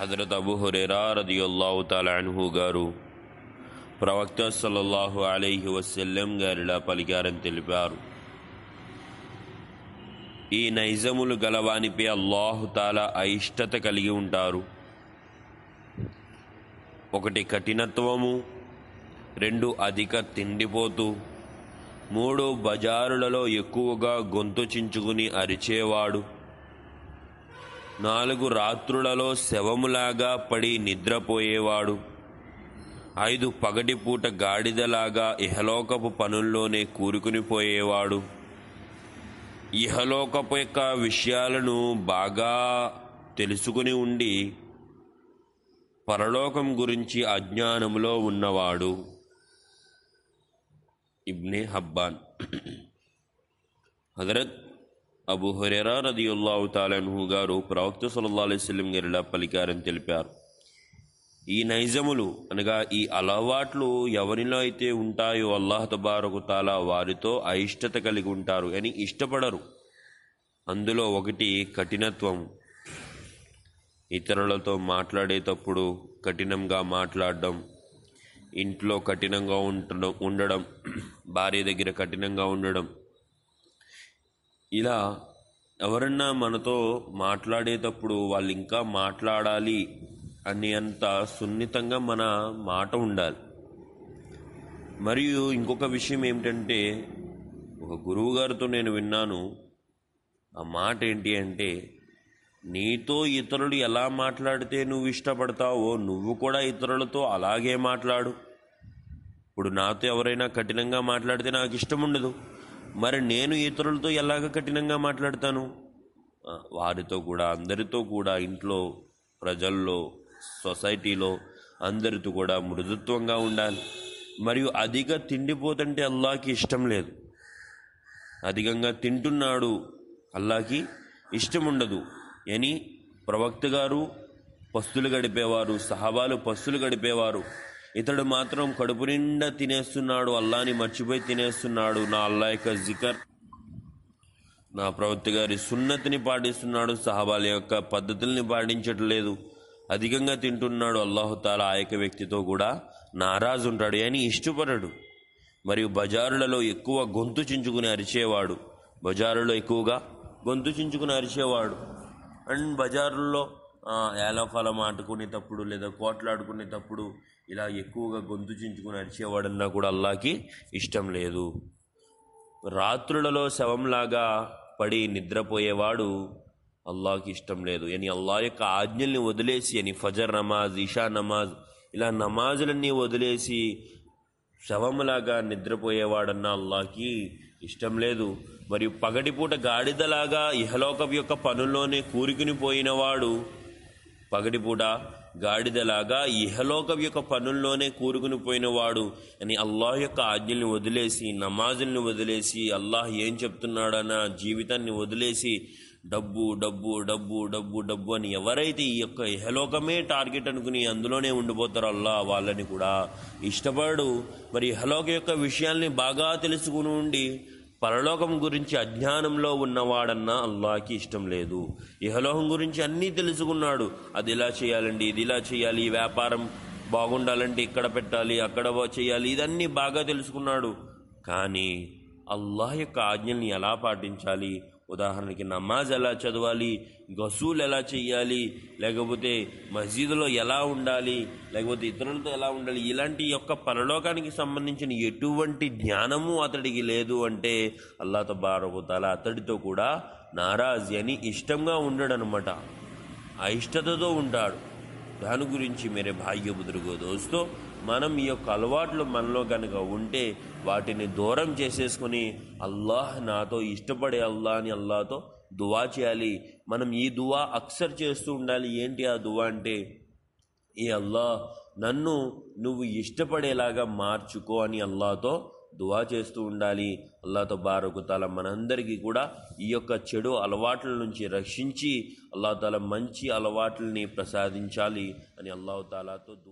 Hazrat Abu Hurairah రదియుల్లాహు తాలా గారు ప్రవక్త సల్లల్లాహు అలీహి వసల్లం గారిలా పలికారని తెలిపారు. ఈ నైజములు గలవానిపై అల్లాహు తాలా అయిష్టత కలిగి ఉంటారు. ఒకటి కఠినత్వము రెండు అధిక తిండిపోతూ మూడు బజారులలో ఎక్కువగా గొంతు చించుకుని అరిచేవాడు నాలుగు రాత్రులలో శవములాగా పడి నిద్రపోయేవాడు. ఐదు పగటిపూట గాడిదలాగా ఇహలోకపు పనుల్లోనే కూరుకుని పోయేవాడు. ఇహలోకపు యొక్క విషయాలను బాగా తెలుసుకుని ఉండి పరలోకం గురించి అజ్ఞానంలో ఉన్నవాడు. ఇబ్నే హబ్బాన్. హజరత్ అబు హురేరా రదియుల్లాహు తాలన్హు గారు ప్రవక్త సల్లల్లాహు అలైహి గారిలా పలికారని తెలిపారు. ఈ నైజములు అనగా ఈ అలవాట్లు ఎవరిలో అయితే ఉంటాయో అల్లాహ్ తబారకు తాలా వారితో అయిష్టత కలిగి ఉంటారు అని ఇష్టపడరు. అందులో ఒకటి కఠినత్వం. ఇతరులతో మాట్లాడేటప్పుడు కఠినంగా మాట్లాడడం ఇంట్లో కఠినంగా ఉండడం ఉండడం భార్య దగ్గర కఠినంగా ఉండడం ఇలా ఎవరన్నా మనతో మాట్లాడేటప్పుడు వాళ్ళు ఇంకా మాట్లాడాలి అని అంత సున్నితంగా మన మాట ఉండాలి. మరియు ఇంకొక విషయం ఏమిటంటే ఒక గురువు గారితో నేను విన్నాను. ఆ మాట ఏంటి అంటే నీతో ఇతరులు ఎలా మాట్లాడితే నువ్వు ఇష్టపడతావో నువ్వు కూడా ఇతరులతో అలాగే మాట్లాడు. ఇప్పుడు నాతో ఎవరైనా కఠినంగా మాట్లాడితే నాకు ఇష్టం ఉండదు. మరి నేను ఇతరులతో ఎలాగ కఠినంగా మాట్లాడతాను? వారితో కూడా అందరితో కూడా ఇంట్లో ప్రజల్లో సొసైటీలో అందరితో కూడా మృదుత్వంగా ఉండాలి. మరియు అధిక తిండిపోతుంటే అల్లాకి ఇష్టం లేదు. అధికంగా తింటున్నాడు అల్లాకి ఇష్టం ఉండదు. అని ప్రవక్త గారు పస్తులు గడిపేవారు సహాబాలు పస్తులు గడిపేవారు. ఇతడు మాత్రం కడుపు నిండా తినేస్తున్నాడు అల్లాని మర్చిపోయి తినేస్తున్నాడు. నా అల్లా యొక్క జికర్ నా ప్రవక్త గారి సున్నతిని పాటిస్తున్నాడు సహాబాల యొక్క పద్ధతుల్ని పాటించట్లేదు. అధికంగా తింటున్నాడు. అల్లాహుతాల ఆ యొక్క వ్యక్తితో కూడా నారాజు ఉంటాడు. అని ఇష్టపడడు. మరియు బజారులలో ఎక్కువ గొంతు చించుకుని అరిచేవాడు. బజారులో ఎక్కువగా గొంతు చించుకుని అరిచేవాడు. అండ్ బజారుల్లో ఏలఫలం ఆడుకునేటప్పుడు లేదా కోట్లాడుకునేటప్పుడు ఇలా ఎక్కువగా గొంతు చించుకుని అరిచేవాడన్నా కూడా అల్లాకి ఇష్టం లేదు. రాత్రులలో శవంలాగా పడి నిద్రపోయేవాడు అల్లాకి ఇష్టం లేదు. అని అల్లా యొక్క ఆజ్ఞల్ని వదిలేసి అని ఫజర్ నమాజ్ ఇషా నమాజ్ ఇలా నమాజులన్నీ వదిలేసి శవంలాగా నిద్రపోయేవాడన్న అల్లాకి ఇష్టం లేదు. మరియు పగటిపూట గాడిదలాగా ఇహలోకం యొక్క పనుల్లోనే కూరుకుని పోయినవాడు పగటిపూట గాడిదలాగా ఇహలోకం యొక్క పనుల్లోనే కూరుకుని పోయినవాడు అని అల్లాహ్ యొక్క ఆజ్ఞల్ని వదిలేసి నమాజుల్ని వదిలేసి అల్లాహ్ ఏం చెప్తున్నాడన్న జీవితాన్ని వదిలేసి డబ్బు డబ్బు డబ్బు డబ్బు డబ్బు అని ఎవరైతే ఈ యొక్క ఇహలోకమే టార్గెట్ అనుకుని అందులోనే ఉండిపోతారో అల్లా వాళ్ళని కూడా ఇష్టపడు. మరి ఇహలోక యొక్క విషయాల్ని బాగా తెలుసుకుని ఉండి పరలోకం గురించి అజ్ఞానంలో ఉన్నవాడన్నా అల్లాకి ఇష్టం లేదు. ఇహలోకం గురించి అన్నీ తెలుసుకున్నాడు. అది ఇలా చేయాలండి ఇది ఇలా చేయాలి ఈ వ్యాపారం బాగుండాలంటే ఇక్కడ పెట్టాలి అక్కడ చేయాలి ఇదన్నీ బాగా తెలుసుకున్నాడు. కానీ అల్లాహ్ యొక్క ఆజ్ఞల్ని ఎలా పాటించాలి? ఉదాహరణకి నమాజ్ ఎలా చదవాలి గసూలు ఎలా చేయాలి లేకపోతే మసీదులో ఎలా ఉండాలి లేకపోతే ఇతరులతో ఎలా ఉండాలి ఇలాంటి యొక్క పరలోకానికి సంబంధించిన ఎటువంటి జ్ఞానము అతడికి లేదు అంటే అల్లా తబారకుతాల అతడితో కూడా నారాజ్ అని ఇష్టంగా ఉండడనమాట. ఇష్టతతో ఉంటాడు. దాని గురించి మీరే భాగ్య బుదురుగో దోస్తో మనం ఈ యొక్క అలవాట్లు మనలో కనుక ఉంటే వాటిని దూరం చేసేసుకుని అల్లాహ్ నాతో ఇష్టపడే అల్లా అని అల్లాతో దువా చేయాలి. మనం ఈ దువా అక్సర్ చేస్తూ ఉండాలి. ఏంటి ఆ దువా అంటే ఏ అల్లా నన్ను నువ్వు ఇష్టపడేలాగా మార్చుకో అని అల్లాతో దువా చేస్తూ ఉండాలి. అల్లాతో బారకుతాల మనందరికీ కూడా ఈ యొక్క చెడు అలవాట్ల నుంచి రక్షించి అల్లా తాల మంచి అలవాట్లని ప్రసాదించాలి అని అల్లాహు తాలాతో దువా